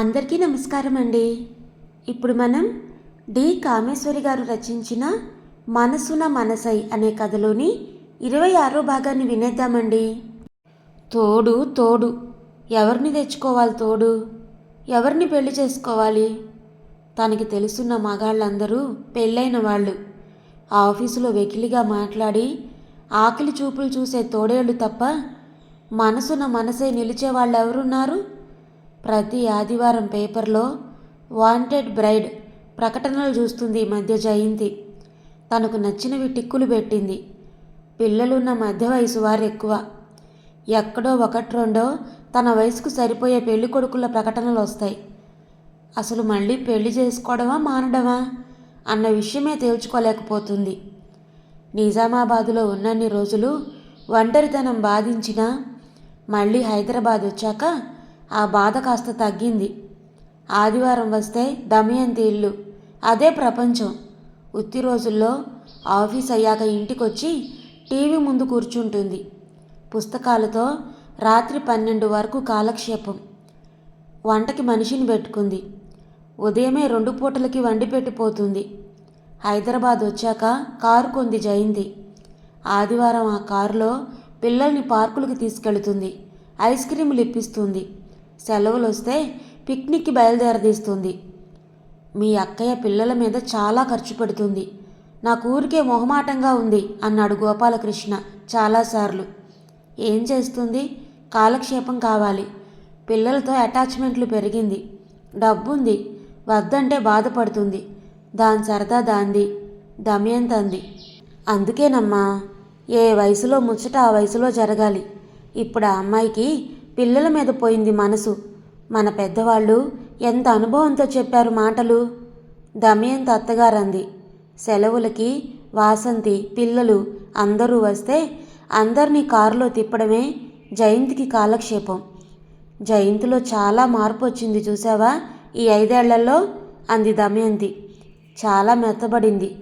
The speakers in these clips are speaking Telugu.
అందరికీ నమస్కారం అండి. ఇప్పుడు మనం డి. కామేశ్వరి గారు రచించిన మనసున మనసై అనే కథలోని ఇరవై ఆరో భాగాన్ని వినేద్దామండి. తోడు తోడు. ఎవరిని తెచ్చుకోవాలి తోడు? ఎవరిని పెళ్ళి చేసుకోవాలి? తనకి తెలుసున్న మగాళ్ళందరూ పెళ్ళైన వాళ్ళు. ఆ ఆఫీసులో వెకిలిగా మాట్లాడి ఆకలి చూపులు చూసే తోడేళ్ళు తప్ప మనసున మనసే నిలిచే వాళ్ళు ఎవరున్నారు ప్రతి ఆదివారం పేపర్లో వాంటెడ్ బ్రైడ్ ప్రకటనలు చూస్తుంది ఈ మధ్య జయంతి. తనకు నచ్చినవి టిక్కులు పెట్టింది. పిల్లలున్న మధ్య వయసు వారు ఎక్కువ ఎక్కడో ఒకటి రెండో తన వయసుకు సరిపోయే పెళ్ళి కొడుకుల ప్రకటనలు వస్తాయి. అసలు మళ్ళీ పెళ్ళి చేసుకోవడమా మానడమా అన్న విషయమే తేల్చుకోలేకపోతుంది. నిజామాబాదులో ఉన్నన్ని రోజులు ఒంటరితనం బాధించినా మళ్ళీ హైదరాబాద్ వచ్చాక ఆ బాధ కాస్త తగ్గింది. ఆదివారం వస్తే దమయంతి ఇల్లు. అదే ప్రపంచం. ఉత్తి రోజుల్లో ఆఫీస్ అయ్యాక ఇంటికొచ్చి టీవీ ముందు కూర్చుంటుంది. పుస్తకాలతో రాత్రి పన్నెండు వరకు కాలక్షేపం. వంటకి మనిషిని పెట్టుకుంది. ఉదయమే రెండు పూటలకి వండి పెట్టిపోతుంది. హైదరాబాద్ వచ్చాక కారు కొంది జయింది. ఆదివారం ఆ కారులో పిల్లల్ని పార్కులకు తీసుకెళ్తుంది. ఐస్ క్రీములు ఇప్పిస్తుంది. సెలవులు వస్తే పిక్నిక్కి బయలుదేరదీస్తుంది. మీ అక్కయ్య పిల్లల మీద చాలా ఖర్చు పెడుతుంది. నాకు ఊరికే మొహమాటంగా ఉంది అన్నాడు గోపాలకృష్ణ చాలాసార్లు. ఏం చేస్తుంది? కాలక్షేపం కావాలి. పిల్లలతో అటాచ్మెంట్లు పెరిగింది. డబ్బుంది. వద్దంటే బాధపడుతుంది. దాని సరదా దాంది. దమయంత్ అంది అందుకేనమ్మా ఏ వయసులో ముచ్చట ఆ వయసులో జరగాలి. ఇప్పుడు ఆ అమ్మాయికి పిల్లల మీద పోయింది మనసు. మన పెద్దవాళ్ళు ఎంత అనుభవంతో చెప్పారు మాటలు? దమయంత అత్తగారంది. సెలవులకి వాసంతి పిల్లలు అందరూ వస్తే అందరినీ కారులో తిప్పడమే జయంతికి కాలక్షేపం. జయంతిలో చాలా మార్పు వచ్చింది చూసావా ఈ ఐదేళ్ళలో? అంది దమయంతి. చాలా మెత్తబడింది.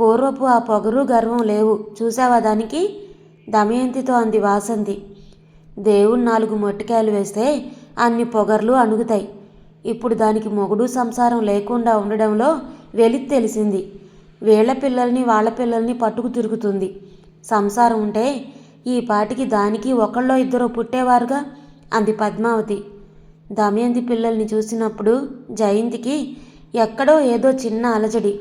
పూర్వపు ఆ పొగరు గర్వం లేవు. చూసావా దానికి? దమయంతితో అంది వాసంతి. దేవుడు నాలుగు మొట్టికాయలు వేస్తే అన్ని పొగర్లు అణుగుతాయి. ఇప్పుడు దానికి మొగుడు సంసారం లేకుండా ఉండడంలో వెలి తెలిసింది. వీళ్ళ పిల్లల్ని వాళ్ళ పిల్లల్ని పట్టుకు తిరుగుతుంది. సంసారం ఉంటే ఈ పాటికి దానికి ఒకళ్ళో ఇద్దరు పుట్టేవారుగా అంది పద్మావతి. దమయంతి పిల్లల్ని చూసినప్పుడు జయంతికి ఎక్కడో ఏదో చిన్న అలజడి.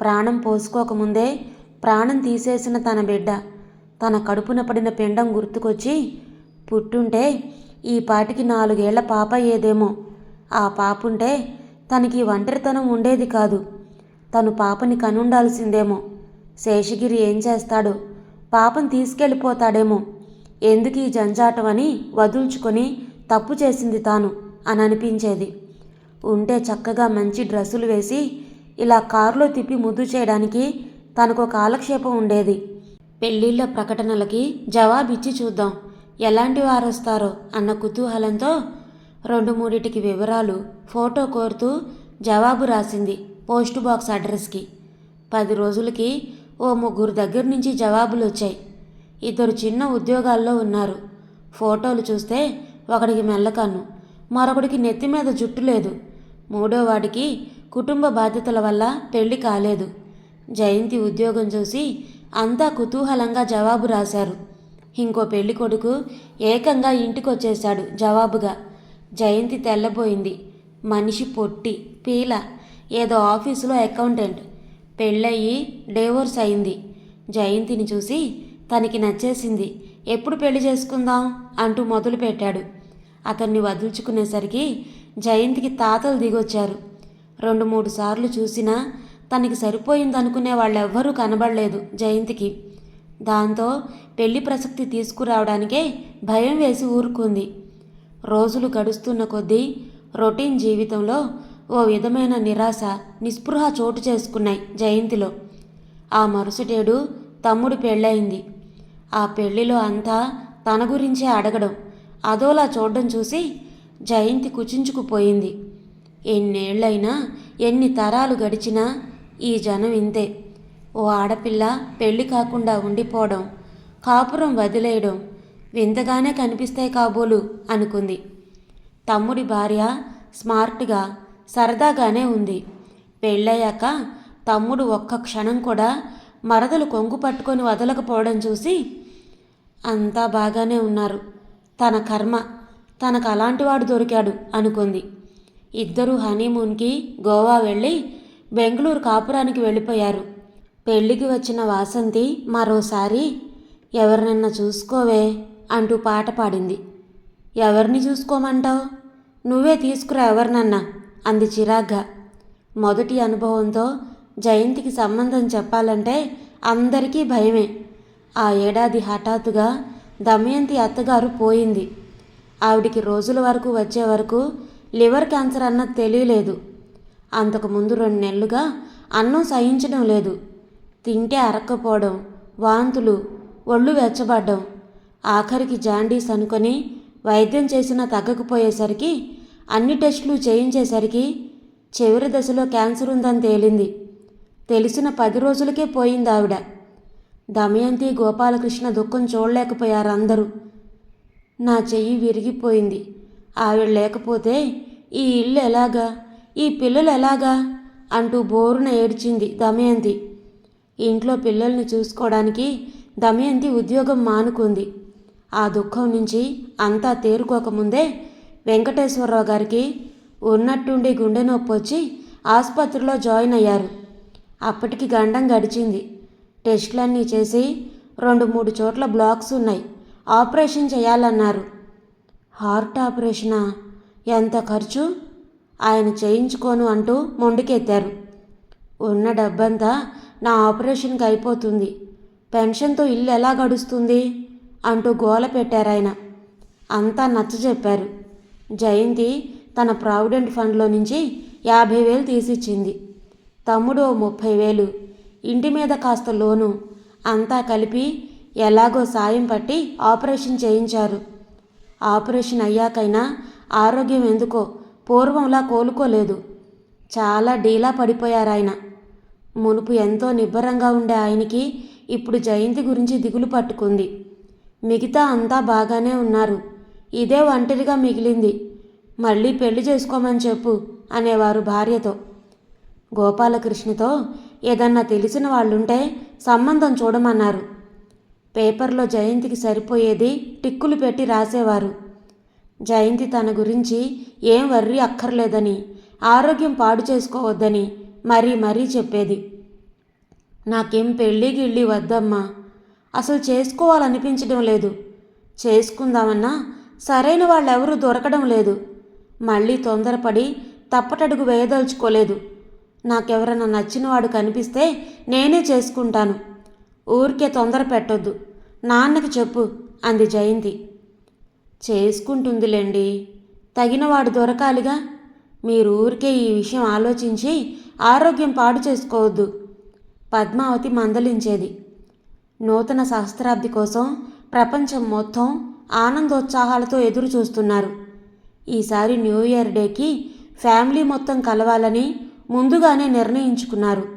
ప్రాణం పోసుకోకముందే ప్రాణం తీసేసిన తన బిడ్డ. తన కడుపున పడిన పిండం గుర్తుకొచ్చి పుట్టుంటే ఈ పాటికి నాలుగేళ్ళ పాప అయ్యేదేమో ఆ పాపుంటే తనకి ఒంటరితనం ఉండేది కాదు. తను పాపని కనుండాల్సిందేమో. శేషగిరి ఏం చేస్తాడో? పాపం తీసుకెళ్ళిపోతాడేమో. ఎందుకు ఈ జంజాటం అని వదుల్చుకొని తప్పు చేసింది తాను అని అనిపించేది ఉంటే చక్కగా మంచి డ్రెస్సులు వేసి ఇలా కారులో తిప్పి ముద్దు చేయడానికి తనకు కాలక్షేపం ఉండేది. పెళ్ళిళ్ళ ప్రకటనలకి జవాబిచ్చి చూద్దాం. ఎలాంటి వారు వస్తారో అన్న కుతూహలంతో రెండు మూడిటికి వివరాలు ఫోటో కోరుతూ జవాబు రాసింది పోస్ట్ బాక్స్ అడ్రస్కి. పది రోజులకి ఓ ముగ్గురు దగ్గర నుంచి జవాబులు వచ్చాయి ఇద్దరు చిన్న ఉద్యోగాల్లో ఉన్నారు. ఫోటోలు చూస్తే ఒకడికి మెల్లకన్ను మరొకడికి నెత్తి మీద జుట్టు లేదు. మూడో వాడికి కుటుంబ బాధ్యతల వల్ల పెళ్ళి కాలేదు. జయంతి ఉద్యోగం చూసి అంతా కుతూహలంగా జవాబు రాశారు. ఇంకో పెళ్ళి కొడుకు ఏకంగా ఇంటికొచ్చేశాడు జవాబుగా. జయంతి తెల్లబోయింది. మనిషి పొట్టి పీల ఏదో ఆఫీసులో అకౌంటెంట్. పెళ్ళయి డేవోర్స్ అయింది. జయంతిని చూసి తనకి నచ్చేసింది. ఎప్పుడు పెళ్ళి చేసుకుందాం అంటూ మొదలుపెట్టాడు అతన్ని వదులుచుకునేసరికి జయంతికి తాతలు దిగొచ్చారు. రెండు మూడు సార్లు చూసినా తనకి సరిపోయిందనుకునే వాళ్ళెవ్వరూ కనబడలేదు జయంతికి. దాంతో పెళ్ళి ప్రసక్తి తీసుకురావడానికే భయం వేసి ఊరుకుంది. రోజులు గడుస్తున్న కొద్దీ రొటీన్ జీవితంలో ఓ విధమైన నిరాశ నిస్పృహ చోటు చేసుకున్నాయి జయంతిలో. ఆ మరుసటేడు తమ్ముడు పెళ్ళయింది. ఆ పెళ్ళిలో అంతా తన గురించే అడగడం అదోలా చూడడం చూసి జయంతి కుచించుకుపోయింది. ఎన్నేళ్ళైనా ఎన్ని తరాలు గడిచినా ఈ జనం ఇంతే. ఓ ఆడపిల్ల పెళ్ళి కాకుండా ఉండిపోవడం కాపురం వదిలేయడం వింతగానే కనిపిస్తాయి కాబోలు అనుకుంది. తమ్ముడి భార్య స్మార్ట్గా సరదాగానే ఉంది. పెళ్ళయ్యాక తమ్ముడు ఒక్క క్షణం కూడా మరదలు కొంగు పట్టుకొని వదలకపోవడం చూసి అంతా బాగానే ఉన్నారు. తన కర్మ తనకు అలాంటివాడు దొరికాడు అనుకుంది. ఇద్దరూ హనీమూన్కి గోవా వెళ్ళి బెంగళూరు కాపురానికి వెళ్ళిపోయారు. పెళ్ళికి వచ్చిన వాసంతి మరోసారి ఎవరినన్నా చూసుకోవే అంటూ పాట పాడింది. ఎవరిని చూసుకోమంటావు? నువ్వే తీసుకురా ఎవరినన్నా అంది చిరాగ్గా. మొదటి అనుభవంతో జయంతికి సంబంధం చెప్పాలంటే అందరికీ భయమే. ఆ ఏడాది హఠాత్తుగా దమయంతి అత్తగారు పోయింది. ఆవిడికి రోజుల వరకు వచ్చే వరకు లివర్ క్యాన్సర్ అన్నది తెలియలేదు. అంతకుముందు రెండు నెలలుగా అన్నం సహించడం లేదు. తింటే అరక్కపోవడం వాంతులు ఒళ్ళు వెచ్చబడ్డం. ఆఖరికి జాండీస్ అనుకొని వైద్యం చేసినా తగ్గకపోయేసరికి అన్ని టెస్టులు చేయించేసరికి చివరి దశలో క్యాన్సర్ ఉందని తేలింది. తెలిసిన పది రోజులకే పోయింది ఆవిడ. దమయంతి గోపాలకృష్ణ దుఃఖం చూడలేకపోయారు అందరూ నా చెయ్యి విరిగిపోయింది. ఆవిడ లేకపోతే ఈ ఇల్లు ఎలాగా ఈ పిల్లలు ఎలాగా అంటూ బోరున ఏడ్చింది దమయంతి. ఇంట్లో పిల్లల్ని చూసుకోవడానికి దమయంతి ఉద్యోగం మానుకుంది. ఆ దుఃఖం నుంచి అంతా తేరుకోకముందే వెంకటేశ్వరరావు గారికి ఉన్నట్టుండి గుండె నొప్పి వచ్చి ఆసుపత్రిలో జాయిన్ అయ్యారు. అప్పటికి గండం గడిచింది. టెస్టులన్నీ చేసి రెండు మూడు చోట్ల బ్లాక్స్ ఉన్నాయి. ఆపరేషన్ చేయాలన్నారు. హార్ట్ ఆపరేషనా? ఎంత ఖర్చు? ఆయన చేయించుకోను అంటూ మొండికెత్తారు. ఉన్న డబ్బంతా నా ఆపరేషన్కి అయిపోతుంది. పెన్షన్తో ఇల్లు ఎలా గడుస్తుంది? అంటూ గోల పెట్టారాయన. అంతా నచ్చ చెప్పారు. జయంతి తన ప్రావిడెంట్ ఫండ్లో నుంచి యాభై వేలు తీసిచ్చింది. తమ్ముడు ఓ ముప్పై వేలు ఇంటి మీద కాస్త లోను అంతా కలిపి ఎలాగో సాయం పట్టి ఆపరేషన్ చేయించారు. ఆపరేషన్ అయ్యాకైనా ఆరోగ్యం ఎందుకో పూర్వంలా కోలుకోలేదు. చాలా డీలా పడిపోయారాయన. మునుపు ఎంతో నిబ్బరంగా ఉండే ఆయనకి ఇప్పుడు జయంతి గురించి దిగులు పట్టుకుంది. మిగతా అంతా బాగానే ఉన్నారు. ఇదే ఒంటరిగా మిగిలింది. మళ్ళీ పెళ్ళి చేసుకోమని చెప్పు అనేవారు భార్యతో. గోపాలకృష్ణతో ఏదన్నా తెలిసిన వాళ్ళుంటే సంబంధం చూడమన్నారు. పేపర్లో జయంతికి సరిపోయేది టిక్కులు పెట్టి రాసేవారు. జయంతి తన గురించి ఏం వర్రి అక్కర్లేదని ఆరోగ్యం పాడు చేసుకోవద్దని మరీ మరీ చెప్పేది. నాకేం పెళ్ళి గిళ్ళి వద్దమ్మా. అసలు చేసుకోవాలనిపించడం లేదు. చేసుకుందామన్నా సరైన వాళ్ళెవరూ దొరకడం లేదు. మళ్ళీ తొందరపడి తప్పటడుగు వేయదలుచుకోలేదు. నాకెవరన్నా నచ్చినవాడు కనిపిస్తే నేనే చేసుకుంటాను. ఊరికే తొందర పెట్టొద్దు. నాన్నకి చెప్పు అంది జయంతి. చేసుకుంటుందిలేండి. తగినవాడు దొరకాలిగా. మీరు ఊరికే ఈ విషయం ఆలోచించి ఆరోగ్యం పాడు చేసుకోవద్దు. పద్మావతి మందలించేది. నూతన సహస్రాబ్ది కోసం ప్రపంచం మొత్తం ఆనందోత్సాహాలతో ఎదురు చూస్తున్నారు. ఈసారి న్యూ ఇయర్ డేకి ఫ్యామిలీ మొత్తం కలవాలని ముందుగానే నిర్ణయించుకున్నారు.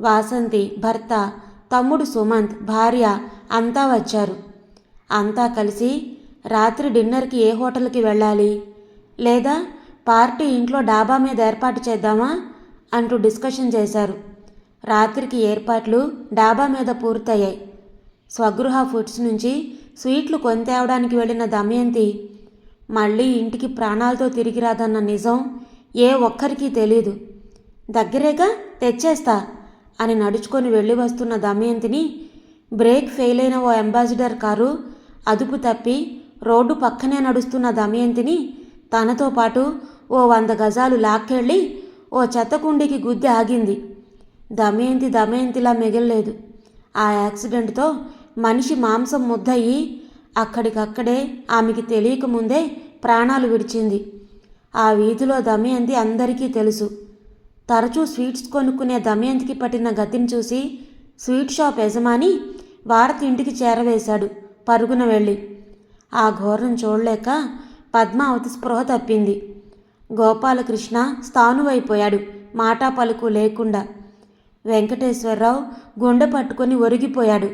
వాసంతి భర్త తమ్ముడు సుమంత్ భార్య అంతా వచ్చారు. అంతా కలిసి రాత్రి డిన్నర్కి ఏ హోటల్కి వెళ్ళాలి? లేదా పార్టీ ఇంట్లో డాబా మీద ఏర్పాటు చేద్దామా? అంటూ డిస్కషన్ చేశారు. రాత్రికి ఏర్పాట్లు డాబా మీద పూర్తయ్యాయి. స్వగృహ ఫుడ్స్ నుంచి స్వీట్లు కొని తేవడానికి వెళ్ళిన దమయంతి మళ్ళీ ఇంటికి ప్రాణాలతో తిరిగి రాదన్న నిజం ఏ ఒక్కరికి తెలీదు. దగ్గరేగా తెచ్చేస్తా అని నడుచుకొని వెళ్ళి వస్తున్న దమయంతిని బ్రేక్ ఫెయిల్ అయిన ఓ అంబాసిడర్ కారు అదుపు తప్పి రోడ్డు పక్కనే నడుస్తున్న దమయంతిని తనతో పాటు ఓ వంద గజాలు లాక్కెళ్ళి ఓ చెత్తకుండికి గుద్ది ఆగింది. దమయంతి దమయంతిలా మిగల్లేదు. ఆ యాక్సిడెంట్తో మనిషి మాంసం ముద్దయి అక్కడికక్కడే ఆమెకి తెలియకముందే ప్రాణాలు విడిచింది. ఆ వీధిలో దమయంతి అందరికీ తెలుసు. తరచూ స్వీట్స్ కొనుక్కునే దమయంతికి పట్టిన గతిని చూసి స్వీట్ షాప్ యజమాని వారతి ఇంటికి చేరవేశాడు పరుగున వెళ్ళి. ఆ ఘోరం చూడలేక పద్మావతి స్పృహ తప్పింది. గోపాలకృష్ణ స్థానువైపోయాడు మాటా పలుకు లేకుండా. వెంకటేశ్వరరావు గుండె పట్టుకొని ఒరిగిపోయాడు.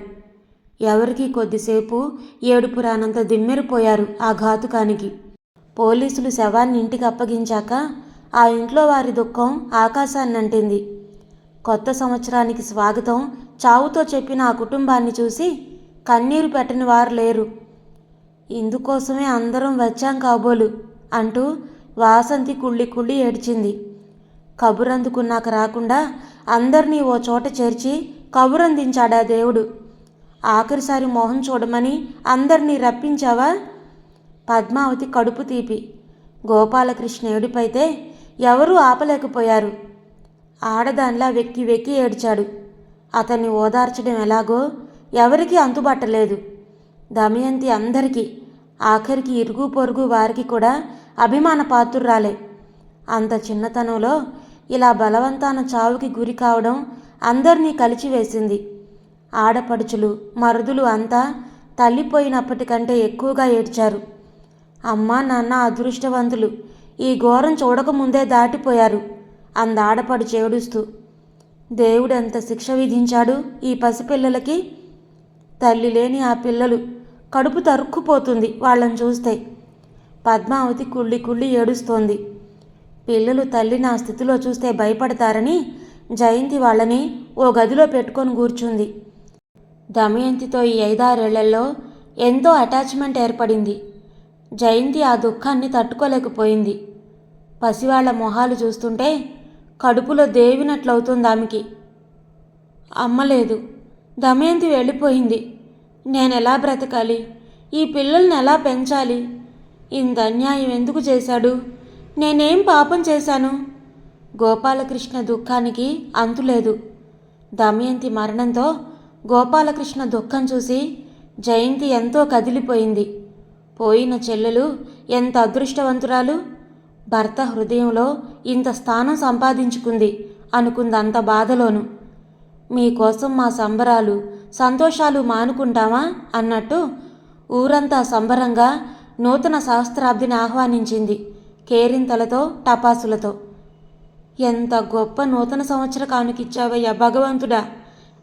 ఎవరికి కొద్దిసేపు ఏడుపు రానంత దిమ్మెరిపోయారు ఆ ఘాతుకానికి. పోలీసులు శవాన్ని ఇంటికి అప్పగించాక ఆ ఇంట్లో వారి దుఃఖం ఆకాశాన్ని అంటింది కొత్త సంవత్సరానికి స్వాగతం చావుతో చెప్పిన ఆ కుటుంబాన్ని చూసి కన్నీరు పెట్టని వారు లేరు. ఇందుకోసమే అందరం వచ్చాం కాబోలు అంటూ వాసంతి కుళ్ళి కుళ్ళి ఏడ్చింది. కబురందుకున్నాక రాకుండా అందరినీ ఓ చోట చేర్చి కబురందించాడా దేవుడు? ఆఖరిసారి మొహం చూడమని అందరినీ రప్పించావా? పద్మావతి కడుపు తీపి. గోపాలకృష్ణ ఏడుపైతే ఎవరూ ఆపలేకపోయారు. ఆడదానిలా వెక్కి వెక్కి ఏడ్చాడు. అతన్ని ఓదార్చడం ఎలాగో ఎవరికీ అంతుబట్టలేదు. దమయంతి అందరికీ ఆఖరికి ఇరుగు పొరుగు వారికి కూడా అభిమాన పాత్రురాలే. అంత చిన్నతనంలో ఇలా బలవంతాన చావుకి గురి కావడం అందరినీ కలిచివేసింది. ఆడపడుచులు మరుదులు అంతా తల్లిపోయినప్పటికంటే ఎక్కువగా ఏడ్చారు. అమ్మా నాన్న అదృష్టవంతులు. ఈ ఘోరం చూడకముందే దాటిపోయారు. అందాడపడు చేడుస్తూ దేవుడెంత శిక్ష విధించాడు ఈ పసిపిల్లలకి? తల్లి లేని ఆ పిల్లలు కడుపు తరుక్కుపోతుంది వాళ్ళని చూస్తే. పద్మావతి కుళ్ళి కుళ్ళి ఏడుస్తోంది. పిల్లలు తల్లిని ఆ స్థితిలో చూస్తే భయపడతారని జయంతి వాళ్ళని ఓ గదిలో పెట్టుకొని కూర్చుంది. దమయంతితో ఈ ఐదారేళ్ళలో ఎంతో అటాచ్మెంట్ ఏర్పడింది. జయంతి ఆ దుఃఖాన్ని తట్టుకోలేకపోయింది. పసివాళ్ళ మొహాలు చూస్తుంటే కడుపులో దేవినట్లవుతుంది ఆమెకి అమ్మలేదు దమయంతి వెళ్ళిపోయింది. నేను ఎలా బ్రతకాలి? ఈ పిల్లల్ని ఎలా పెంచాలి? ఇంత అన్యాయం ఎందుకు చేశాడు? నేనేం పాపం చేశాను? గోపాలకృష్ణ దుఃఖానికి అంతులేదు దమయంతి మరణంతో గోపాలకృష్ణ దుఃఖం చూసి జయంతి ఎంతో కదిలిపోయింది. పోయిన చెల్లెలు ఎంత అదృష్టవంతురాలు? భర్త హృదయంలో ఇంత స్థానం సంపాదించుకుంది అనుకుందంత బాధలోను. మీకోసం మా సంబరాలు సంతోషాలు మానుకుంటామా? అన్నట్టు ఊరంతా సంబరంగా నూతన సహస్రాబ్దిని ఆహ్వానించింది కేరింతలతో టపాసులతో. ఎంత గొప్ప నూతన సంవత్సర కానుకిచ్చావయ్యా భగవంతుడా!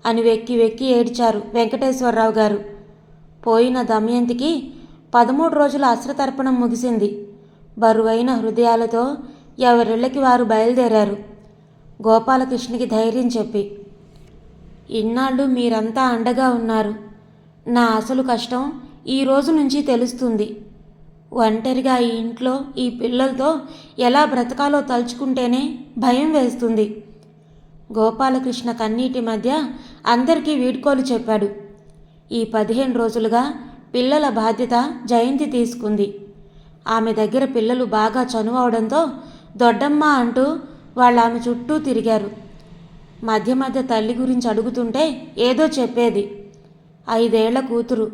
అని వెక్కి వెక్కి ఏడ్చారు వెంకటేశ్వరరావు గారు. పోయిన దమయంతికి పదమూడు రోజుల అస్త్రతర్పణం ముగిసింది. బరువైన హృదయాలతో ఎవరిళ్ళకి వారు బయలుదేరారు. గోపాలకృష్ణకి ధైర్యం చెప్పి ఇన్నాళ్ళు మీరంతా అండగా ఉన్నారు. నా అసలు కష్టం ఈ రోజు నుంచి తెలుస్తుంది. ఒంటరిగా ఈ ఇంట్లో ఈ పిల్లలతో ఎలా బ్రతకాలో తలుచుకుంటేనే భయం వేస్తుంది. గోపాలకృష్ణ కన్నీటి మధ్య అందరికీ వీడ్కోలు చెప్పాడు. ఈ పదిహేను రోజులుగా పిల్లల బాధ్యత జయంతి తీసుకుంది. ఆమె దగ్గర పిల్లలు బాగా చనువవడంతో దొడ్డమ్మ అంటూ వాళ్ళు ఆమె చుట్టూ తిరిగారు. మధ్య మధ్య తల్లి గురించి అడుగుతుంటే ఏదో చెప్పేది. ఐదేళ్ళ కూతురు.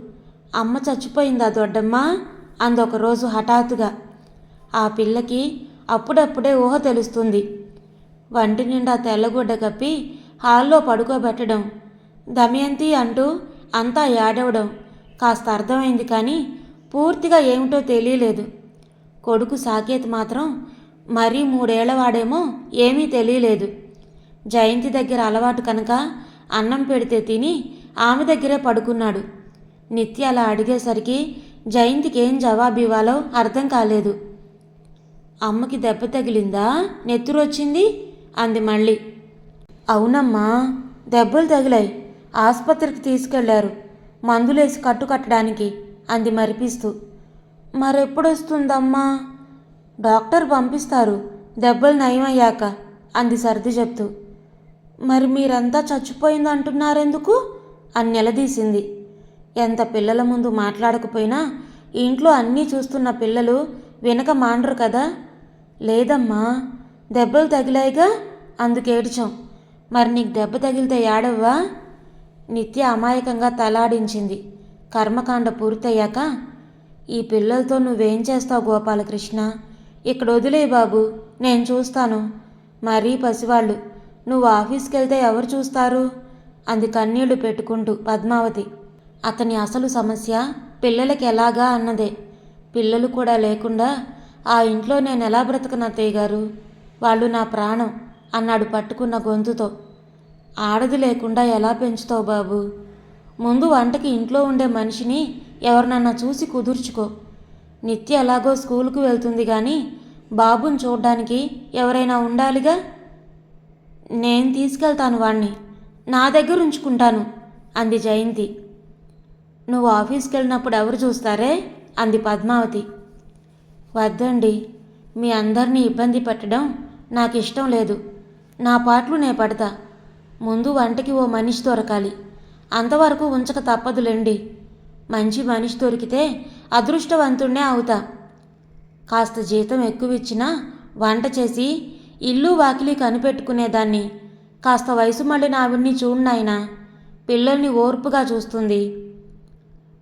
అమ్మ చచ్చిపోయిందా దొడ్డమ్మ? అందొక రోజు హఠాత్తుగా ఆ పిల్లకి అప్పుడప్పుడే ఊహ తెలుస్తుంది. వంటి నిండా తెల్లగుడ్డ కప్పి హాల్లో పడుకోబెట్టడం దమయంతి అంటూ అంతా ఏడవడం కాస్త అర్థమైంది కానీ పూర్తిగా ఏమిటో తెలియలేదు. కొడుకు సాకేత్ మాత్రం మరీ మూడేళ్ళవాడేమో ఏమీ తెలియలేదు. జయంతి దగ్గర అలవాటు కనుక అన్నం పెడితే తిని ఆమె దగ్గరే పడుకున్నాడు. నిత్య అలా అడిగేసరికి జయంతికి ఏం జవాబు ఇవ్వాలో అర్థం కాలేదు. అమ్మకి దెబ్బ తగిలిందా? నెత్తురొచ్చింది? అంది మళ్ళీ. అవునమ్మా దెబ్బలు తగిలాయి. ఆసుపత్రికి తీసుకెళ్ళారు. మందులేసి కట్టు కట్టడానికి అంది మరిపిస్తూ. మరెప్పుడొస్తుందమ్మా? డాక్టర్ పంపిస్తారు దెబ్బలు నయమయ్యాక అంది సర్ది చెప్తూ. మరి మీరంతా చచ్చిపోయిందంటున్నారెందుకు? అని నిలదీసింది. ఎంత పిల్లల ముందు మాట్లాడకపోయినా ఇంట్లో అన్నీ చూస్తున్న పిల్లలు వెనక మాండరు కదా? లేదమ్మా దెబ్బలు తగిలాయిగా అందుకేడ్చాం. మరి నీకు దెబ్బ తగిలితే ఏడవ్వా? నిత్య అమాయకంగా తలాడించింది. కర్మకాండ పూర్తయ్యాక ఈ పిల్లలతో నువ్వేం చేస్తావు గోపాలకృష్ణ? ఇక్కడ వదిలే బాబు నేను చూస్తాను. మరీ పసివాళ్ళు నువ్వు ఆఫీస్కి వెళ్తే ఎవరు చూస్తారు? అంది కన్నీళ్ళు పెట్టుకుంటూ పద్మావతి. అతని అసలు సమస్య పిల్లలకి ఎలాగా అన్నదే. పిల్లలు కూడా లేకుండా ఆ ఇంట్లో నేను ఎలా బ్రతకను అత్తయ్య గారు? వాళ్ళు నా ప్రాణం అన్నాడు పట్టుకున్న గొంతుతో. ఆడది లేకుండా ఎలా పెంచుతావు బాబు? ముందు వంటకి ఇంట్లో ఉండే మనిషిని ఎవరినన్నా చూసి కుదుర్చుకో. నిత్య ఎలాగో స్కూల్కు వెళ్తుంది కానీ బాబుని చూడ్డానికి ఎవరైనా ఉండాలిగా? నేను తీసుకెళ్తాను వాణ్ణి. నా దగ్గర ఉంచుకుంటాను అంది జయంతి. నువ్వు ఆఫీస్కి వెళ్ళినప్పుడు ఎవరు చూస్తారే? అంది పద్మావతి. వద్దండి మీ అందరినీ ఇబ్బంది పెట్టడం నాకు ఇష్టం లేదు. నా పాటలు నే పడతా. ముందు వంటకి ఓ మనిషి దొరకాలి. అంతవరకు ఉంచక తప్పదులేండి. మంచి మనిషి దొరికితే అదృష్టవంతుణ్ణే అవుతా. కాస్త జీతం ఎక్కువ ఇచ్చినా వంట చేసి ఇల్లు వాకిలి కనిపెట్టుకునేదాన్ని. కాస్త వయసు మళ్ళిన ఆవిడ్ని చూడు నాయనా. పిల్లల్ని ఓర్పుగా చూస్తుంది.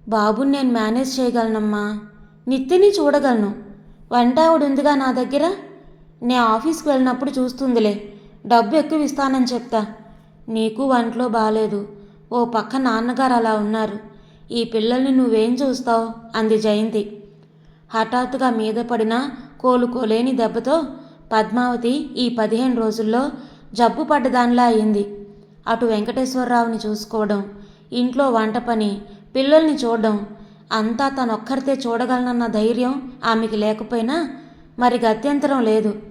బాబుని నేను మేనేజ్ చేయగలనమ్మా. నిత్యని చూడగలను. వంట ఆవిడ ఉందిగా నా దగ్గర? నే ఆఫీస్కి వెళ్ళినప్పుడు చూస్తుందిలే. డబ్బు ఎక్కువ ఇస్తానని చెప్తా. నీకు వంటలో బాలేదు. ఓ పక్క నాన్నగారు అలా ఉన్నారు. ఈ పిల్లల్ని నువ్వేం చూస్తావు? అంది జయంతి. హఠాత్తుగా మీద పడిన కోలుకోలేని దెబ్బతో పద్మావతి ఈ పదిహేను రోజుల్లో జబ్బు పడ్డదానిలా అయింది. అటు వెంకటేశ్వరరావుని చూసుకోవడం ఇంట్లో వంట పని పిల్లల్ని చూడడం. అంతా తనొక్కరితే చూడగలనన్న ధైర్యం ఆమెకి లేకపోయినా మరి గత్యంతరం లేదు.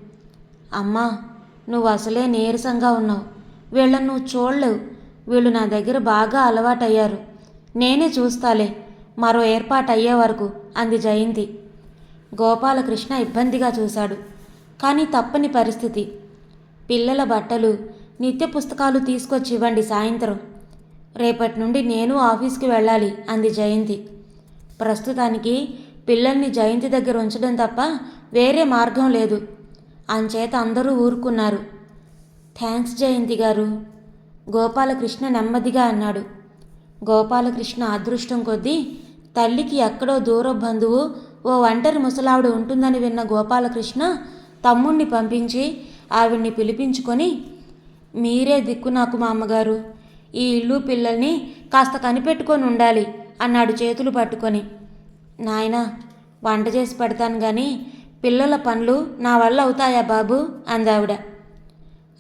అమ్మా నువ్వు అసలే నీరసంగా ఉన్నావు. వీళ్ళని నువ్వు చూడలేవు. వీళ్ళు నా దగ్గర బాగా అలవాటయ్యారు. నేనే చూస్తాలే. మరో ఏర్పాటు అయ్యే వరకు అంది జయంతి. గోపాలకృష్ణ ఇబ్బందిగా చూశాడు. కానీ తప్పని పరిస్థితి. పిల్లల బట్టలు నిత్య పుస్తకాలు తీసుకొచ్చి ఇవ్వండి సాయంత్రం. రేపటి నుండి నేను ఆఫీస్కి వెళ్ళాలి అంది జయంతి. ప్రస్తుతానికి పిల్లల్ని జయంతి దగ్గర ఉంచడం తప్ప వేరే మార్గం లేదు. అంచేత అందరూ ఊరుకున్నారు. థ్యాంక్స్ జయంతి గారు. గోపాలకృష్ణ నెమ్మదిగా అన్నాడు. గోపాలకృష్ణ అదృష్టం కొద్దీ తల్లికి ఎక్కడో దూర బంధువు ఓ ఒంటరి ముసలావిడ ఉంటుందని విన్న గోపాలకృష్ణ తమ్ముణ్ణి పంపించి ఆవిడ్ని పిలిపించుకొని మీరే దిక్కు నాకు మా అమ్మగారు ఈ ఇల్లు పిల్లల్ని కాస్త కనిపెట్టుకొని ఉండాలి అన్నాడు చేతులు పట్టుకొని. నాయనా వంట చేసి పెడతాను కానీ పిల్లల పనులు నా వల్ల అవుతాయా బాబు? అందావిడ.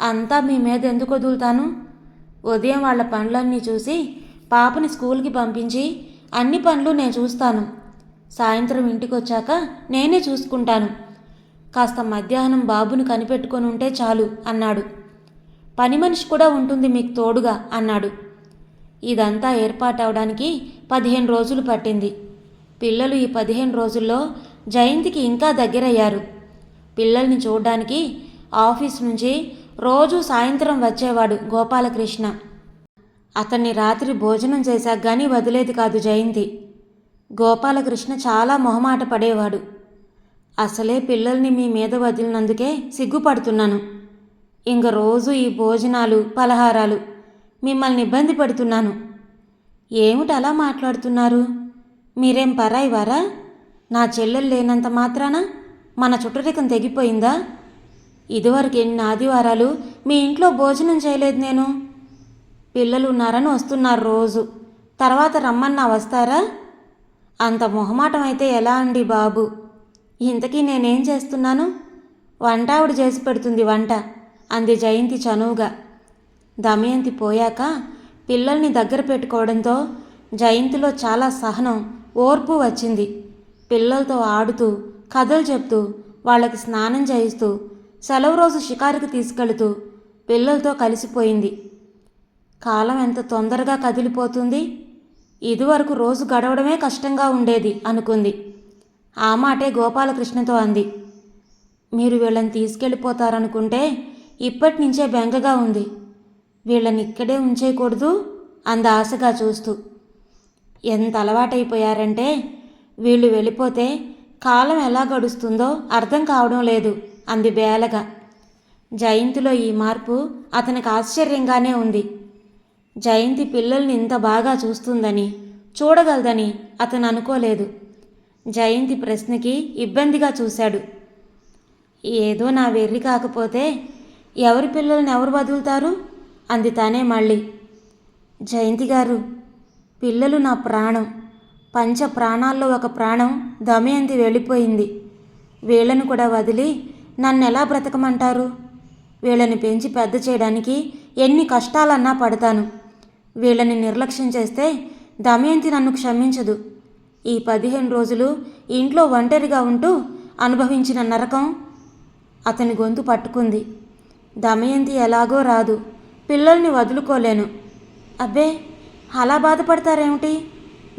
అంతా మీ మీద ఎందుకు వదులుతాను? ఉదయం వాళ్ళ పనులన్నీ చూసి పాపని స్కూల్కి పంపించి అన్ని పనులు నేను చూస్తాను. సాయంత్రం ఇంటికి వచ్చాక నేనే చూసుకుంటాను. కాస్త మధ్యాహ్నం బాబుని కనిపెట్టుకొని ఉంటే చాలు అన్నాడు. పని మనిషి కూడా ఉంటుంది మీకు తోడుగా అన్నాడు. ఇదంతా ఏర్పాటవడానికి పదిహేను రోజులు పట్టింది. పిల్లలు ఈ పదిహేను రోజుల్లో జయంతికి ఇంకా దగ్గరయ్యారు. పిల్లల్ని చూడడానికి ఆఫీస్ నుంచి రోజు సాయంత్రం వచ్చేవాడు గోపాలకృష్ణ. అతన్ని రాత్రి భోజనం చేశాక కానీ వదిలేది కాదు జయంతి. గోపాలకృష్ణ చాలా మొహమాట పడేవాడు అసలే పిల్లల్ని మీ మీద వదిలినందుకే సిగ్గుపడుతున్నాను. ఇంక రోజు ఈ భోజనాలు పలహారాలు మిమ్మల్ని ఇబ్బంది పడుతున్నాను. ఏమిటి అలా మాట్లాడుతున్నారు? మీరేం పరాయివారా నా చెల్లెలు లేనంత మాత్రాన మన చుట్టరికం తెగిపోయిందా? ఇదివరకు ఎన్ని ఆదివారాలు మీ ఇంట్లో భోజనం చేయలేదు నేను. పిల్లలు ఉన్నారని వస్తున్నారు రోజు. తర్వాత రమ్మన్నా వస్తారా? అంత మొహమాటం అయితే ఎలా అండి బాబు? ఇంతకీ నేనేం చేస్తున్నాను? వంట ఆవిడ చేసి పెడుతుంది వంట. అంది జయంతి చనువుగా. దమయంతి పోయాక పిల్లల్ని దగ్గర పెట్టుకోవడంతో జయంతిలో చాలా సహనం ఓర్పు వచ్చింది. పిల్లలతో ఆడుతూ కథలు చెప్తూ వాళ్ళకి స్నానం చేయిస్తూ సెలవు రోజు షికారుకి తీసుకెళుతూ పిల్లలతో కలిసిపోయింది. కాలం ఎంత తొందరగా కదిలిపోతుంది? ఇదివరకు రోజు గడవడమే కష్టంగా ఉండేది అనుకుంది. ఆ మాటే గోపాలకృష్ణతో అంది. మీరు వీళ్ళని తీసుకెళ్ళిపోతారనుకుంటే ఇప్పటి నుంచే బెంగగా ఉంది. వీళ్ళని ఇక్కడే ఉంచేయకూడదు అంద ఆశగా చూస్తూ. ఎంత అలవాటైపోయారంటే వీళ్ళు వెళ్ళిపోతే కాలం ఎలా గడుస్తుందో అర్థం కావడం లేదు అంది బేలగా. జయంతిలో ఈ మార్పు అతనికి ఆశ్చర్యంగానే ఉంది. జయంతి పిల్లల్ని ఇంత బాగా చూస్తుందని చూడగలదని అతను అనుకోలేదు. జయంతి ప్రశ్నకి ఇబ్బందిగా చూశాడు. ఏదో నా వెర్రి కాకపోతే ఎవరి పిల్లల్ని ఎవరు వదులుతారు? అంది తానే మళ్ళీ. జయంతి గారు పిల్లలు నా ప్రాణం. పంచ ప్రాణాల్లో ఒక ప్రాణం దమయంతి వెళ్ళిపోయింది. వీళ్ళను కూడా వదిలి నన్ను ఎలా బ్రతకమంటారు? వీళ్ళని పెంచి పెద్ద చేయడానికి ఎన్ని కష్టాలన్నా పడతాను. వీళ్ళని నిర్లక్ష్యం చేస్తే దమయంతి నన్ను క్షమించదు. ఈ పదిహేను రోజులు ఇంట్లో ఒంటరిగా ఉంటూ అనుభవించిన నరకం అతని గొంతు పట్టుకుంది. దమయంతి ఎలాగో రాదు. పిల్లల్ని వదులుకోలేను. అబ్బే అలా బాధపడతారేమిటి?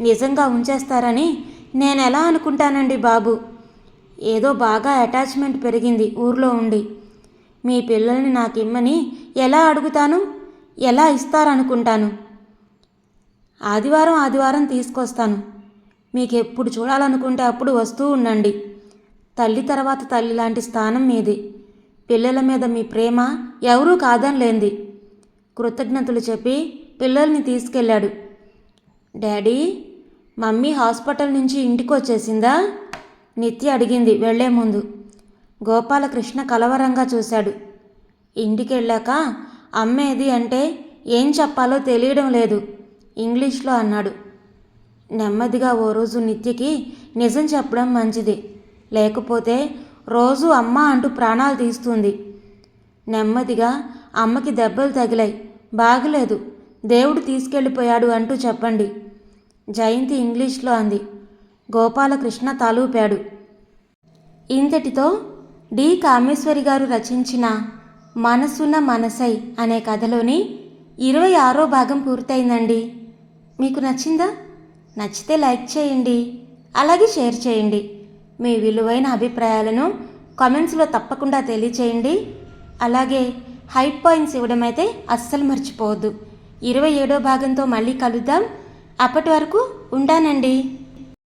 నిజంగా ఉంచేస్తారని నేను ఎలా అనుకుంటానండి బాబు? ఏదో బాగా అటాచ్మెంట్ పెరిగింది ఊర్లో ఉండి. మీ పిల్లల్ని నాకు ఇమ్మని ఎలా అడుగుతాను? ఎలా ఇస్తారనుకుంటాను? ఆదివారం ఆదివారం తీసుకొస్తాను. మీకు ఎప్పుడు చూడాలనుకుంటే అప్పుడు వస్తూ ఉండండి. తల్లి తర్వాత తల్లి లాంటి స్థానం మీది. పిల్లల మీద మీ ప్రేమ ఎవరూ కాదనిలేంది కృతజ్ఞతలు చెప్పి పిల్లల్ని తీసుకెళ్ళాడు. డాడీ మమ్మీ హాస్పిటల్ నుంచి ఇంటికి వచ్చేసిందా నిత్య అడిగింది వెళ్ళే ముందు. గోపాలకృష్ణ కలవరంగా చూశాడు. ఇంటికి వెళ్ళాక అమ్మేది అంటే ఏం చెప్పాలో తెలియడం లేదు ఇంగ్లీష్లో అన్నాడు. నెమ్మదిగా ఓ రోజు నిత్యకి నిజం చెప్పడం మంచిది లేకపోతే రోజు అమ్మ అంటూ ప్రాణాలు తీస్తుంది. నెమ్మదిగా అమ్మకి దెబ్బలు తగిలాయి. బాగలేదు. దేవుడు తీసుకెళ్ళిపోయాడు అంటూ చెప్పండి. జయంతి ఇంగ్లీష్లో అంది. గోపాలకృష్ణ తలూపాడు. ఇంతటితో డి. కామేశ్వరి గారు రచించిన మనసున్న మనసై అనే కథలోని ఇరవై ఆరో భాగం పూర్తయిందండి. మీకు నచ్చిందా? నచ్చితే లైక్ చేయండి. అలాగే షేర్ చేయండి. మీ విలువైన అభిప్రాయాలను కామెంట్స్లో తప్పకుండా తెలియచేయండి. అలాగే హైట్ పాయింట్స్ ఇవ్వడం అయితే అస్సలు మర్చిపోవద్దు. ఇరవై ఏడో భాగంతో మళ్ళీ కలుద్దాం. అప్పటి వరకు ఉంటానండి.